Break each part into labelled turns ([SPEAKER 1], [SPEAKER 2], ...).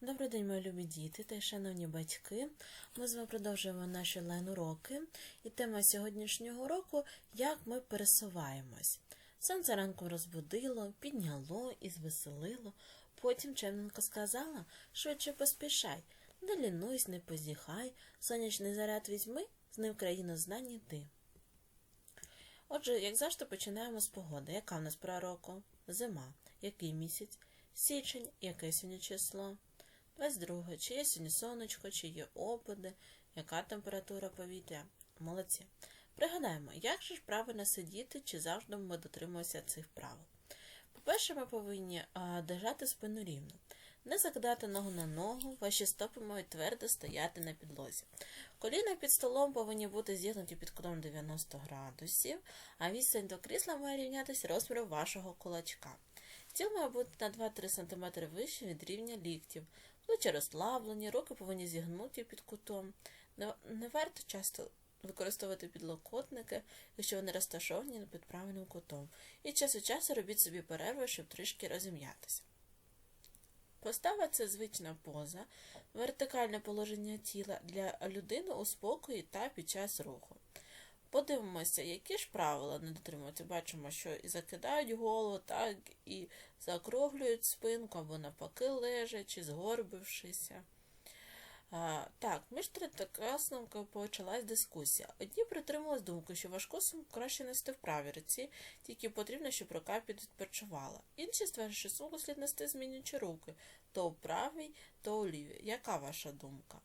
[SPEAKER 1] Добрий день, мої любі діти та шановні батьки. Ми з вами продовжуємо наші лайн-уроки. І тема сьогоднішнього уроку як ми пересуваємось. Сонце ранку розбудило, підняло і звеселило. Потім чемненько сказала, швидше поспішай, не лінуйсь, не позіхай, сонячний заряд візьми, з ним країну знань іди. Отже, як завжди, починаємо з погоди. Яка в нас пора року? Зима. Який місяць? Січень, яке сьогодні число? 22. Чи є сьогодні сонечко, чи є опади, яка температура повітря? Молодці. Пригадаємо, як же ж правильно сидіти, чи завжди ми дотримуємося цих правил. По-перше, ми повинні держати спину рівно. Не закидати ногу на ногу, ваші стопи мають твердо стояти на підлозі. Коліна під столом повинні бути зігнуті під кутом 90 градусів, а відстань до крісла має рівнятися розміром вашого кулачка. Тіло має бути на 2-3 см вище від рівня ліктів. Плечі розслаблені, руки повинні зігнуті під кутом. Не, не варто часто використовувати підлокотники, якщо вони розташовані під правильним кутом. І час від часу робіть собі перерви, щоб трішки розім'ятися. Постава це звична поза, вертикальне положення тіла для людини у спокої та під час руху. Подивимося, які ж правила не дотримуються. Бачимо, що і закидають голову, так і заокруглюють спинку або навпаки лежачи, згорбившися. А, так, між третокласниками почалась дискусія. Одні притримувались думки, що важку сумку краще нести в правій руці, тільки потрібно, щоб рука підпочивала. Інші стверджують, що сумку слід нести змінюючи руки то в правій, то у лівій. Яка ваша думка?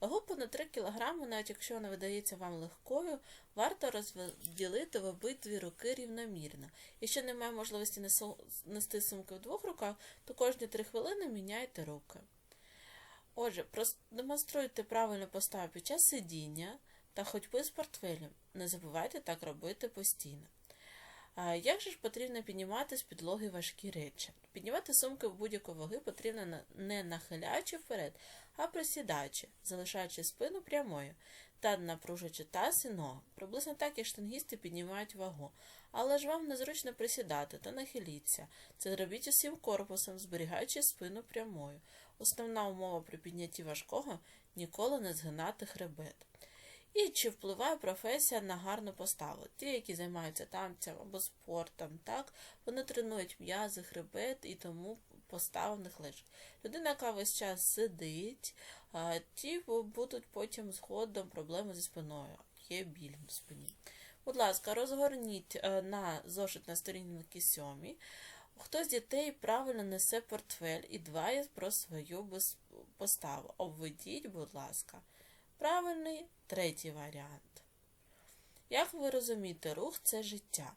[SPEAKER 1] Вагу понад 3 кг, навіть якщо вона видається вам легкою, варто розділити в обидві руки рівномірно. Якщо немає можливості нести сумки в двох руках, то кожні 3 хвилини міняйте руки. Отже, продемонструйте правильну поставу під час сидіння та ходьби з портфелем. Не забувайте так робити постійно. Як же ж потрібно піднімати з підлоги важкі речі? Піднімати сумки в будь-яку ваги потрібно не нахиляючи вперед, а присідаючи, залишаючи спину прямою та напружуючи таз і ногу. Приблизно так, як штангісти піднімають вагу. Але ж вам незручно присідати та нахиліться. Це зробіть усім корпусом, зберігаючи спину прямою. Основна умова при піднятті важкого ніколи не згинати хребет. І чи впливає професія на гарну поставу? Ті, які займаються танцем або спортом, так, вони тренують м'язи, хребет і тому постава в них лежить. Людина, яка весь час сидить, ті будуть потім згодом проблеми зі спиною. Є біль в спині. Будь ласка, розгорніть е, на зошит на сторінки сьомій. Хто з дітей правильно несе портфель і дбає про свою поставу? Обведіть, будь ласка. Правильний третій варіант. Як ви розумієте, рух це життя.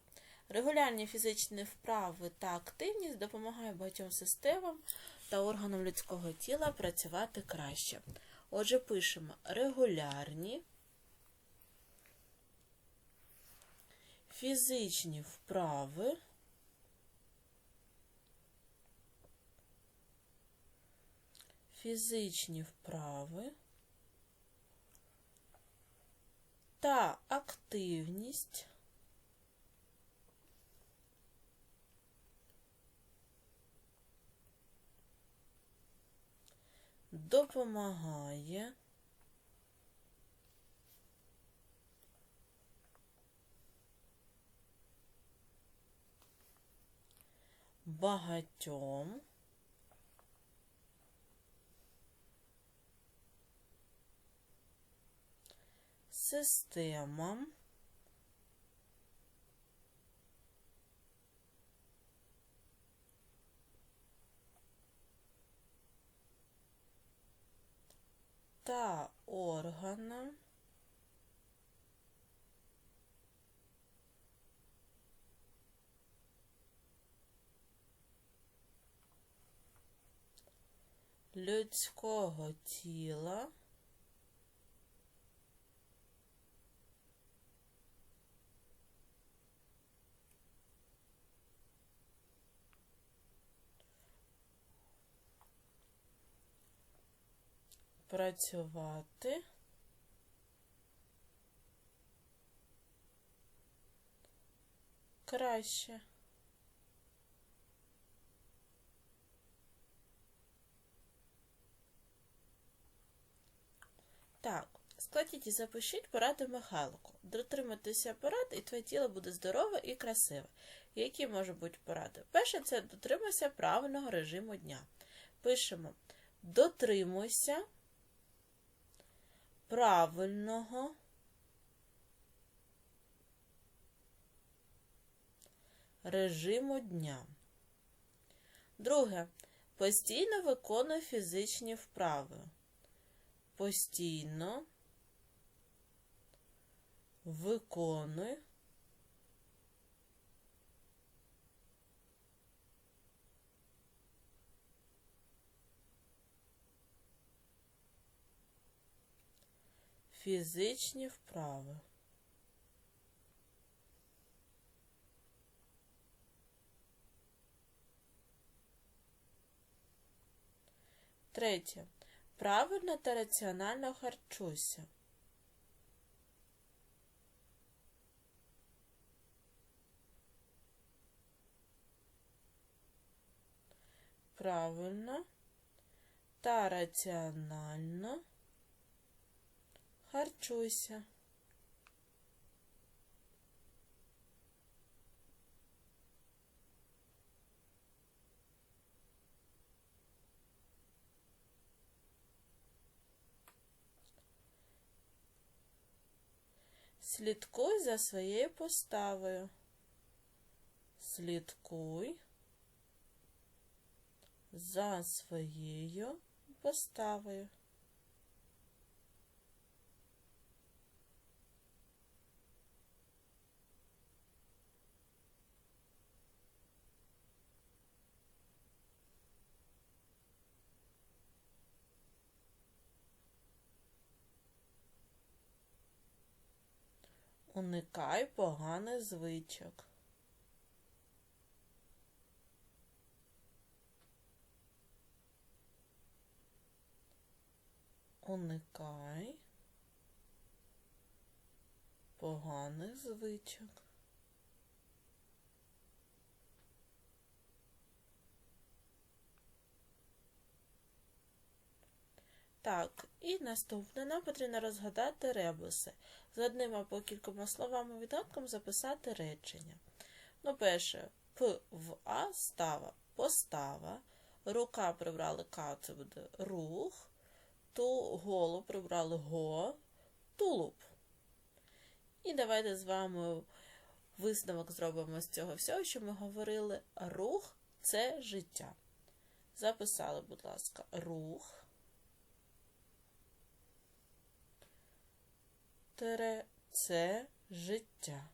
[SPEAKER 1] Регулярні фізичні вправи та активність допомагають багатьом системам та органам людського тіла працювати краще. Отже, пишемо регулярні фізичні вправи. Фізичні вправи та активність. Допомагає. Багатьом системам та органам людського тіла працювати краще. Так, складіть і запишіть поради Михайлику. Дотриматися порад, і твоє тіло буде здорове і красиве. Які можуть бути поради? Перше, це дотримуйся правильного режиму дня. Пишемо дотримуйся правильного режиму дня. Друге. Постійно виконуй фізичні вправи. Постійно виконуй фізичні вправи. Третє. Правильно та раціонально харчуйся. Правильно та раціонально харчуйся. Слідкуй за своєю поставою. Слідкуй за своєю поставою. Уникай поганих звичок. Уникай поганих звичок. Так, і наступне нам потрібно розгадати ребуси. З одним або кількома словами відгадком записати речення. Ну, перше, П в А става постава. Рука прибрали К, це буде рух. Ту голу прибрали го, тулуб. І давайте з вами висновок зробимо з цього всього, що ми говорили. Рух це життя. Записали, будь ласка, рух. Тире це життя.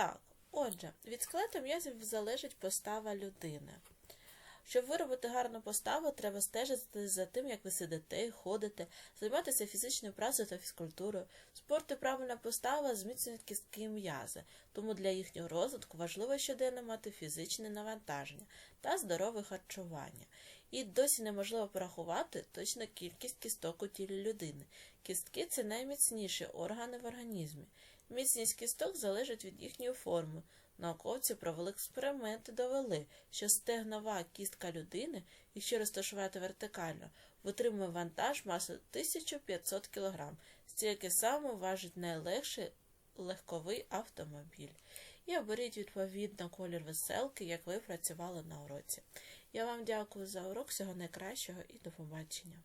[SPEAKER 1] Так, отже, від скелету м'язів залежить постава людини. Щоб виробити гарну поставу, треба стежити за тим, як ви сидите, ходите, займатися фізичною працею та фізкультурою. Спорт і правильна постава зміцнюють кістки і м'язи, тому для їхнього розвитку важливо щоденно мати фізичне навантаження та здорове харчування. І досі неможливо порахувати точну кількість кісток у тілі людини. Кістки це найміцніші органи в організмі. Міцність кісток залежить від їхньої форми. Науковці провели експеримент і довели, що стегнова кістка людини, якщо розташувати вертикально, витримує вантаж масою 1500 кг, стільки саме важить найлегший легковий автомобіль. І оберіть відповідно колір веселки, як ви працювали на уроці. Я вам дякую за урок, всього найкращого і до побачення.